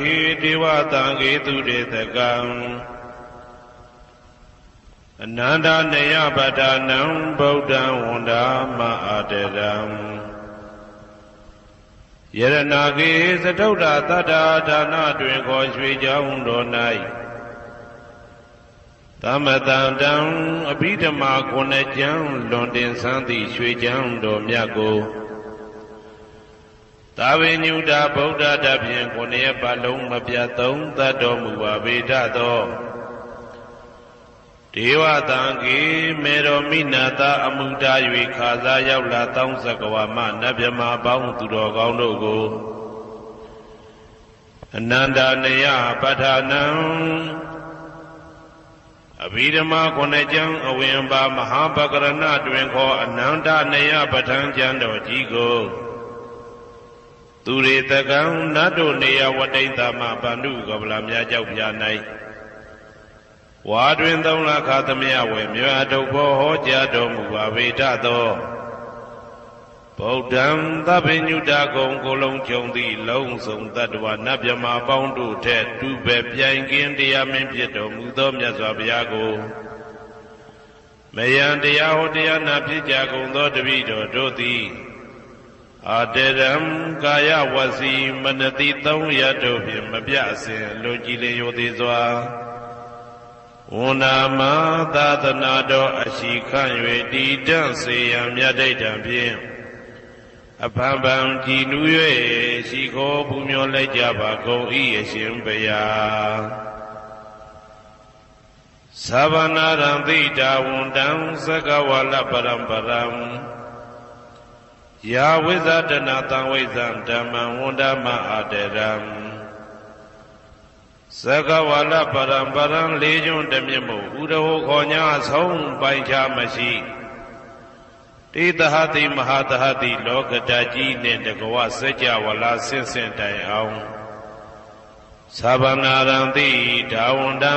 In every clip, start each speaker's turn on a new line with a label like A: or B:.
A: ဟိဒေဝတံဂေသူတေတကံအနန္တနေယပတ္ထာနံဗုဒ္ဓံဝန္ဒာမအာတရံယရနာကေသတုဒ္ဓတတ္တာဒါနတွင်ခေါ်ရွှေကြောင်းတော်၌သမတံတံအဘိဓမ္မာခုနှစ်ကျမ်းလွန်တင်ဆန်းသည့်ရွှေကျမ်းတော်မြတ်ကို သာဝေညုတာဗုဒ္ဓတဖြင့်ခုနှစ်ပတ်လုံးမပြတ်သုံးသတ်တော်မူပါဗေဒသောဒေဝတံကေမေတော်မိနာတာအမှုတာ၍ခါစားရောက်လာတောင်းစကဝါမနတ်မြမာပေါင်းသူတော်ကောင်းတို့ကိုအနန္တနယပဋ္ဌာနံအဘိဓမ္မာခုနှစ်ကျမ်းအဝင်ပါမဟာပကရဏတွင်ခေါ်အနန္တနယပဋ္ဌာန်းကျမ်းတော်ကြီးကို သူရေတကံနတ်တို့နေယဝတိတမဗန္ဓုကပလာများကြောက်ပြ၌ဝါတွင်သုံးလခါသမယဝေမြွာတုတ်ဘောဟောကြားတော်မူပါဗေဒသောဗုဒ္ဓံသဗ္ဗညုတကုံကိုလုံးကြုံသည့်လုံးစုံတ attva နတ်မြမာပေါင်းတို့ထက်တူပဲပြိုင်ကင်းတရားမင်းဖြစ်တော်မူသောမြတ်စွာဘုရားကိုမယံတရားဟောတရားနာဖြစ်ကြကုန်သောတပည့်တော်တို့သည် အာတရံကာယဝစီမနတိသုံးရတို့ဖြင့်မပြအစဉ်လူကြည်လင်ရိုသေးစွာဝန္နာမသာသနာတော်အရှိခန့်၍တည်တံ့စေရန်မြတ်ဒိဋ္ဌံဖြင့်အဖန်ဖန်ကြည်နူး၍ရှိခိုးပူမျောလိုက်ကြပါကုန်၏အရှင်ဘုရားသဗ္ဗနာရံသိတာဝန္တံသကဝါလပရံပရံ ယာဝိဇဒနာတံဝိဇံဓမ္မံဝန္ဒမအာတရံသကဝါလပရံပရံလေးကျွန်းတမြင့်မို့ဥရဟောခေါ်ညာဆုံးပိုင်ချမရှိတေတဟတိမဟာတဟတိလောကတကြီးနှင့်တကဝစัจ java လာဆင့်ဆင့်တိုင်အောင်သဗ္ဗနာရံတိဒါဝန္တံ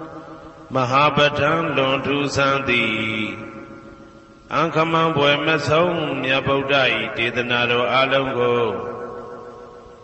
A: မဟာပဋ္ဌံလွန်ထူးဆန်းသည်အံခမံဘွယ်မဆုံးမြတ်ဗုဒ္ဓ၏ဒေသနာတော်အလုံးကို